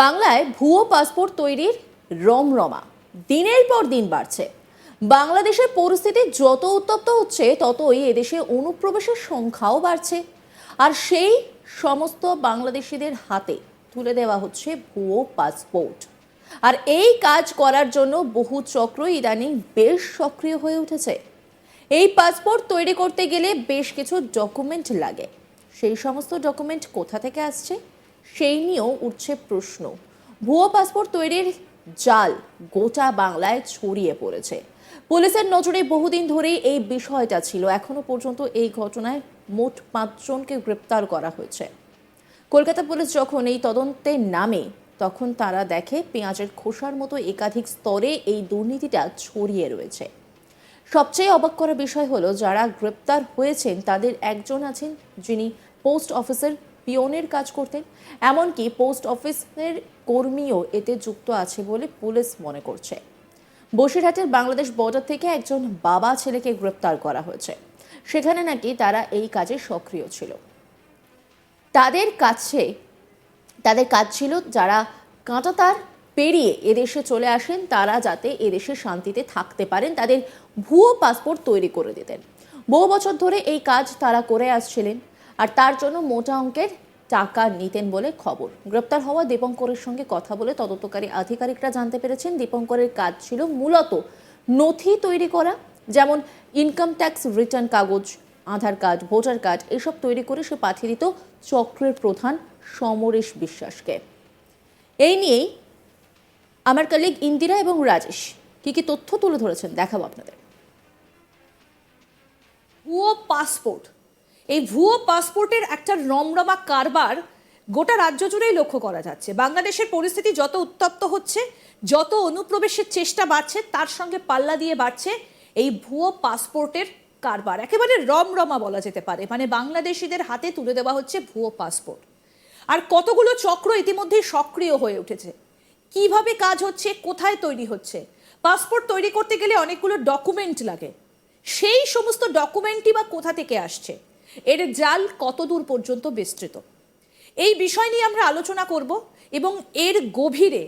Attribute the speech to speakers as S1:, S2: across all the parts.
S1: বাংলায় ভুয়ো পাসপোর্ট তৈরির রমরমা। দিনের পর দিন বাড়ছে। বাংলাদেশের পরিস্থিতি যত উত্তপ্ত হচ্ছে, ততই এদেশে অনুপ্রবেশের সংখ্যাও বাড়ছে। আর সেই সমস্ত বাংলাদেশিদের হাতে তুলে দেওয়া হচ্ছে ভুয়ো পাসপোর্ট। আর এই কাজ করার জন্য বহু চক্র ইদানিং বেশ সক্রিয় হয়ে উঠেছে। এই পাসপোর্ট তৈরি করতে গেলে বেশ কিছু ডকুমেন্ট লাগে। সেই সমস্ত ডকুমেন্ট কোথা থেকে আসছে? সেই নিয়েও উঠছে প্রশ্ন। ভুয়ো পাসপোর্ট তৈরির জাল গোটা বাংলায় ছড়িয়ে পড়েছে। পুলিশের নজরে বহুদিন ধরেই এই বিষয়টা ছিল। এখনও পর্যন্ত এই ঘটনায় মোট পাঁচজনকে গ্রেপ্তার করা হয়েছে। কলকাতা পুলিশ যখন এই তদন্তে নামে, তখন তারা দেখে পেঁয়াজের খোসার মতো একাধিক স্তরে এই দুর্নীতিটা ছড়িয়ে রয়েছে। সবচেয়ে অবাক করা বিষয় হলো, যারা গ্রেপ্তার হয়েছেন, তাদের একজন আছেন যিনি পোস্ট অফিসের পিয়নের কাজ করতেন, এমনকি পোস্ট অফিসের কর্মীও এতে যুক্ত আছে বলে পুলিশ মনে করছে। বসিরহাটের বাংলাদেশ বর্ডার থেকে একজন বাবা ছেলেকে গ্রেপ্তার করা হয়েছে। সেখানে নাকি তারা এই কাজে সক্রিয় ছিল। তাদের কাছে, তাদের কাজ ছিল যারা কাঁটাতার পেরিয়ে এদেশে চলে আসেন, তারা যাতে এদেশে শান্তিতে থাকতে পারেন, তাদের ভুয়ো পাসপোর্ট তৈরি করে দিতেন। বহু বছর ধরে এই কাজ তারা করে আসছিলেন। আর তার জন্য মোটা অঙ্কের টাকা নিতেন বলে খবর। গ্রেপ্তার হওয়া দীপঙ্করের সঙ্গে কথা বলে তদন্তকারী আধিকারিকরা জানতে পেরেছেন দীপঙ্করের কাজ ছিল মূলত নথি তৈরি করা, যেমন ইনকাম ট্যাক্স রিটার্ন কাগজ, আধার কার্ড, ভোটার কার্ড, এসব তৈরি করে সে পাঠিয়ে দিত চক্রের প্রধান সমরেশ বিশ্বাসকে। এই নিয়েই আমার কলিগ ইন্দিরা এবং রাজেশ কি কি তথ্য তুলে ধরেছেন দেখাবো আপনাদের।
S2: ভুয়ো পাসপোর্ট এই ভুয়ো পাসপোর্টের একটা রমরমা কারবার গোটা রাজ্য জুড়েই লক্ষ্য করা যাচ্ছে। বাংলাদেশের পরিস্থিতি যত উত্তপ্ত হচ্ছে, যত অনুপ্রবেশের চেষ্টা বাড়ছে, তার সঙ্গে পাল্লা দিয়ে বাড়ছে এই ভুয়ো পাসপোর্টের কারবার। একেবারে রমরমা বলা যেতে পারে। মানে বাংলাদেশিদের হাতে তুলে দেওয়া হচ্ছে ভুয়ো পাসপোর্ট। আর কতগুলো চক্র ইতিমধ্যেই সক্রিয় হয়ে উঠেছে। কীভাবে কাজ হচ্ছে, কোথায় তৈরি হচ্ছে? পাসপোর্ট তৈরি করতে গেলে অনেকগুলো ডকুমেন্ট লাগে। সেই সমস্ত ডকুমেন্টই বা কোথা থেকে আসছে? এর জাল কত দূর পর্যন্ত বিস্তৃত? এই বিষয় নিয়ে আমরা আলোচনা করব এবং এর গভীরে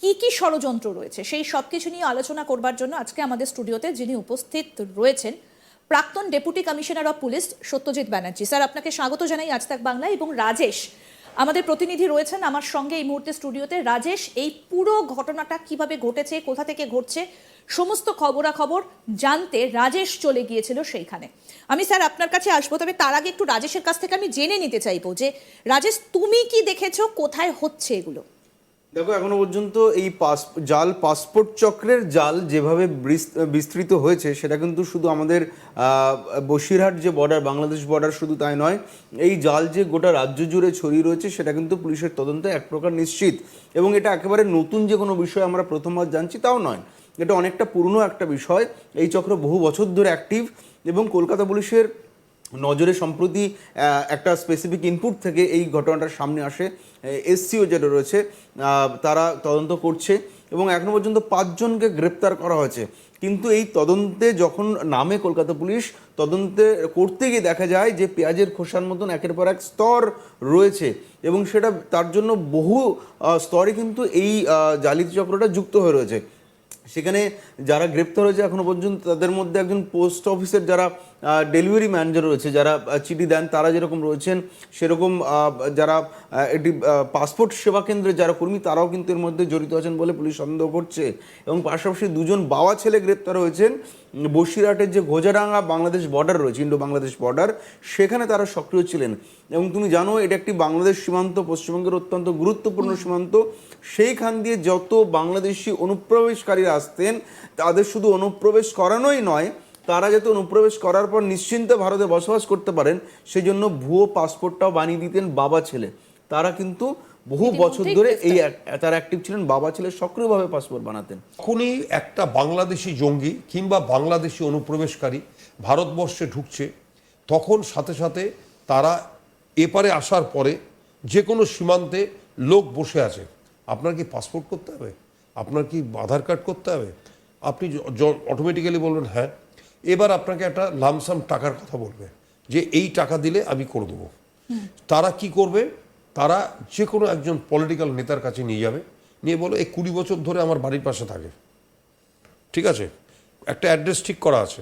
S2: কি কি ষড়যন্ত্র রয়েছে সেই সব কিছু নিয়ে আলোচনা করবার জন্য আজকে আমাদের স্টুডিওতে যিনি উপস্থিত রয়েছেন প্রাক্তন deputy commissioner of police Satyajit Banerjee. Sir, আপনাকে স্বাগত জানাই আজ তাক বাংলা এবং রাজেশ, আমাদের প্রতিনিধি রয়েছেন আমার সঙ্গে এই মুহূর্তে স্টুডিওতে। রাজেশ, এই পুরো ঘটনাটা কীভাবে ঘটেছে, কোথা থেকে ঘটছে সমস্ত খবরাখবর জানতে রাজেশ চলে গিয়েছিল সেইখানে। আমি স্যার আপনার কাছে আসব, তবে তার আগে একটু রাজেশের কাছ থেকে আমি জেনে নিতে চাইব যে, রাজেশ, তুমি কি দেখেছ? কোথায় হচ্ছে এগুলো?
S3: দেখো, এখনও পর্যন্ত এই পাস, জাল পাসপোর্ট চক্রের জাল যেভাবে বিস- বিস্তৃত হয়েছে, সেটা কিন্তু শুধু আমাদের বসিরহাট যে বর্ডার বাংলাদেশ বর্ডার শুধু তাই নয়, এই জাল যে গোটা রাজ্য জুড়ে ছড়িয়ে রয়েছে, সেটা কিন্তু পুলিশের তদন্তে এক প্রকার নিশ্চিত। এবং এটা একেবারে নতুন যে কোনো বিষয় আমরা প্রথমবার জানছি, তাও নয়। এটা অনেকটা পুরনো একটা বিষয়। এই চক্র বহু বছর ধরে অ্যাক্টিভ এবং কলকাতা পুলিশের নজরে সম্প্রতি একটা স্পেসিফিক ইনপুট থেকে এই ঘটনাটার সামনে আসে। এসসিও যেটা রয়েছে তারা তদন্ত করছে এবং এখনও পর্যন্ত পাঁচজনকে গ্রেপ্তার করা হয়েছে। কিন্তু এই তদন্তে যখন নামে কলকাতা পুলিশ তদন্তে করতে গিয়ে দেখা যায় যে পেঁয়াজের খোসার মতন একের পর এক স্তর রয়েছে এবং সেটা তার জন্য বহু স্তরে কিন্তু এই আহ, জালিয়াতি চক্রটা যুক্ত হয়ে রয়েছে। সেখানে যারা গ্রেপ্তার হয়েছে এখনও পর্যন্ত তাদের মধ্যে একজন পোস্ট অফিসের যারা ডেলিভারি ম্যানেজার রয়েছে, যারা চিঠি দেন, তারা যেরকম রয়েছেন, সেরকম যারা এটি পাসপোর্ট সেবা কেন্দ্রে যারা কর্মী, তারাও কিন্তু এর মধ্যে জড়িত আছেন বলে পুলিশ সন্দেহ করছে। এবং পাশাপাশি দুজন বাবা ছেলে গ্রেপ্তার হয়েছেন। বসিরহাটের যে গোজাডাঙ্গা বাংলাদেশ বর্ডার রয়েছে ইন্ডো বাংলাদেশ বর্ডার সেখানে তারা সক্রিয় ছিলেন। এবং তুমি জানো, এটা একটি বাংলাদেশ সীমান্ত, পশ্চিমবঙ্গের অত্যন্ত গুরুত্বপূর্ণ সীমান্ত। সেইখান দিয়ে যত বাংলাদেশি অনুপ্রবেশকারীরা আসতেন, তাদের শুধু অনুপ্রবেশ করানোই নয় তারা যাতে অনুপ্রবেশ করার পর নিশ্চিন্তে ভারতে বসবাস করতে পারেন সেই জন্য ভুয়ো পাসপোর্টটাও বানিয়ে দিতেন বাবা ছেলে। তারা কিন্তু বহু বছর ধরে এই তারা অ্যাক্টিভ ছিলেন বাবা ছেলে সক্রিয়ভাবে পাসপোর্ট বানাতেন।
S4: যখনই একটা বাংলাদেশি জঙ্গি কিংবা বাংলাদেশি অনুপ্রবেশকারী ভারতবর্ষে ঢুকছে তখন সাথে সাথে তারা এপারে আসার পরে যে কোনো সীমান্তে লোক বসে আছে। আপনার কি পাসপোর্ট করতে হবে? আপনার কি আধার কার্ড করতে হবে? আপনি অটোমেটিক্যালি বলবেন হ্যাঁ এবার আপনাকে একটা লামসাম টাকার কথা বলবে, যে এই টাকা দিলে আমি করে দেবো। তারা কি করবে? তারা যে কোনো একজন পলিটিক্যাল নেতার কাছে নিয়ে যাবে, নিয়ে বলো, এই কুড়ি বছর ধরে আমার বাড়ির পাশে থাকে। ঠিক আছে? একটা অ্যাড্রেস ঠিক করা আছে।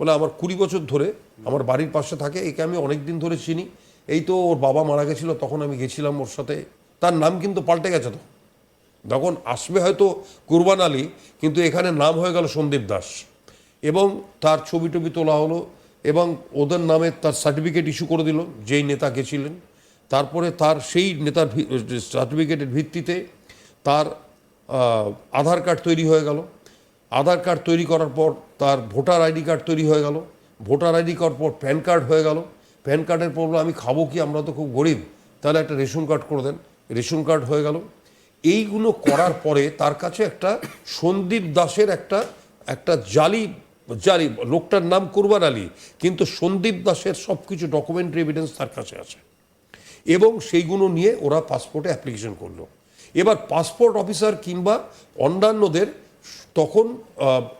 S4: বলে, আমার কুড়ি বছর ধরে আমার বাড়ির পাশে থাকে, একে আমি অনেক দিন ধরে চিনি। এই তো ওর বাবা মারা গেছিল, তখন আমি গেছিলাম ওর সাথে। তার নাম কিন্তু পাল্টে গেছে তো। তখন আসবে হয়তো কুরবান আলী, কিন্তু এখানে নাম হয়ে গেল সন্দীপ দাস। এবং তার ছবি টবি তোলা হলো এবং ওদের নামে তার সার্টিফিকেট ইস্যু করে দিল, যেই নেতা গেছিলেন। তারপরে তার সেই নেতার সার্টিফিকেটের ভিত্তিতে তার আধার কার্ড তৈরি হয়ে গেল। আধার কার্ড তৈরি করার পর তার ভোটার আইডি কার্ড তৈরি হয়ে গেল। ভোটার আইডি করার পর প্যান কার্ড হয়ে গেল। প্যান কার্ডের পর আমি খাব কি? আমরা তো খুব গরিব। তাহলে একটা রেশন কার্ড করে দেন। রেশন কার্ড হয়ে গেল। এইগুলো করার পরে তার কাছে একটা সন্দীপ দাসের একটা একটা জালি জালি লোকটার নাম কুরবান আলী কিন্তু সন্দীপ দাসের সব কিছু ডকুমেন্টারি এভিডেন্স তার কাছে আছে। এবং সেইগুলো নিয়ে ওরা পাসপোর্টে অ্যাপ্লিকেশন করল। এবার পাসপোর্ট অফিসার কিংবা অন্যান্যদের তখন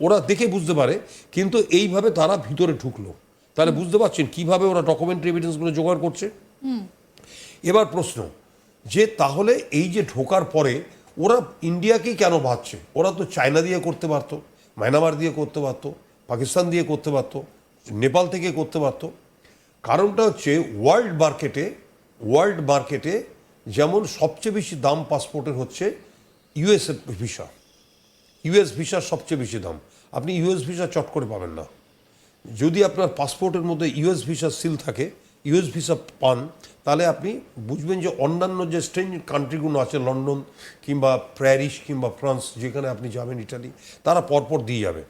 S4: ওরা দেখে বুঝতে পারে কিন্তু এইভাবে তারা ভিতরে ঢুকলো। তাহলে বুঝতে পারছেন কীভাবে ওরা ডকুমেন্টারি এভিডেন্সগুলো জোগাড় করছে? এবার প্রশ্ন যে তাহলে এই যে ঢোকার পরে ওরা ইন্ডিয়াকেই কেন ভাবছে? ওরা তো চায়না দিয়ে করতে পারতো মায়ানমার দিয়ে করতে পারতো। পাকিস্তান দিয়ে করতে পারতো নেপাল থেকে করতে পারতো। কারণটা হচ্ছে ওয়ার্ল্ড মার্কেটে ওয়ার্ল্ড মার্কেটে যেমন সবচেয়ে বেশি দাম পাসপোর্টের হচ্ছে ইউএসএ ভিসা ইউএস ভিসার সবচেয়ে বেশি দাম। আপনি ইউএস ভিসা চট করে পাবেন না। যদি আপনার পাসপোর্টের মধ্যে ইউএস ভিসা সিল থাকে ইউএস ভিসা পান তাহলে আপনি বুঝবেন যে অন্যান্য যে স্ট্রেঞ্জ কান্ট্রিগুলো আছে লন্ডন কিংবা প্যারিস কিংবা ফ্রান্স যেখানে আপনি যাবেন ইটালি তারা পরপর দিয়ে যাবে।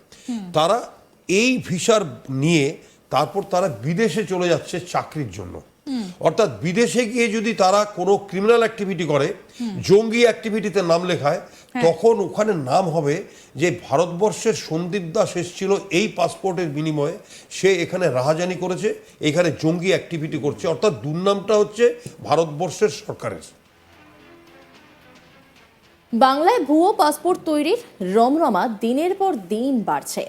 S4: তারা এই ভিসার নিয়ে তারপর তারা বিদেশে চলে যাচ্ছে চাকরির জন্য। অর্থাৎ বিদেশে গিয়ে যদি তারা কোনো ক্রিমিনাল অ্যাক্টিভিটি করে জঙ্গি অ্যাক্টিভিটিতে নাম লেখায় তখন ওখানে নাম হবে যে ভারতবর্ষের সন্দীপ দাস এসেছিল এই পাসপোর্টের বিনিময়ে। সে এখানে রাহাজানি করেছে এখানে জঙ্গি অ্যাক্টিভিটি করছে। অর্থাৎ দুর্নামটা হচ্ছে ভারতবর্ষের সরকারের।
S1: বাংলায় ভুয়ো পাসপোর্ট তৈরির রমরমা দিনের পর দিন বাড়ছে।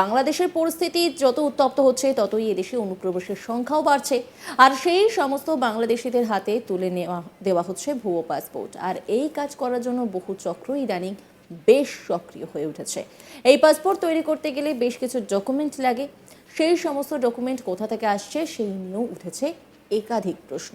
S1: বাংলাদেশের পরিস্থিতি যত উত্তপ্ত হচ্ছে, ততই এদেশে অনুপ্রবেশের সংখ্যাও বাড়ছে। আর সেই সমস্ত বাংলাদেশিদের হাতে তুলে নেওয়া, দেওয়া হচ্ছে ভুয়ো পাসপোর্ট। আর এই কাজ করার জন্য বহু চক্র ইদানিং বেশ সক্রিয় হয়ে উঠেছে। এই পাসপোর্ট তৈরি করতে গেলে বেশ কিছু ডকুমেন্ট লাগে। সেই সমস্ত ডকুমেন্ট কোথা থেকে আসছে, সেই নিয়েও উঠেছে একাধিক প্রশ্ন।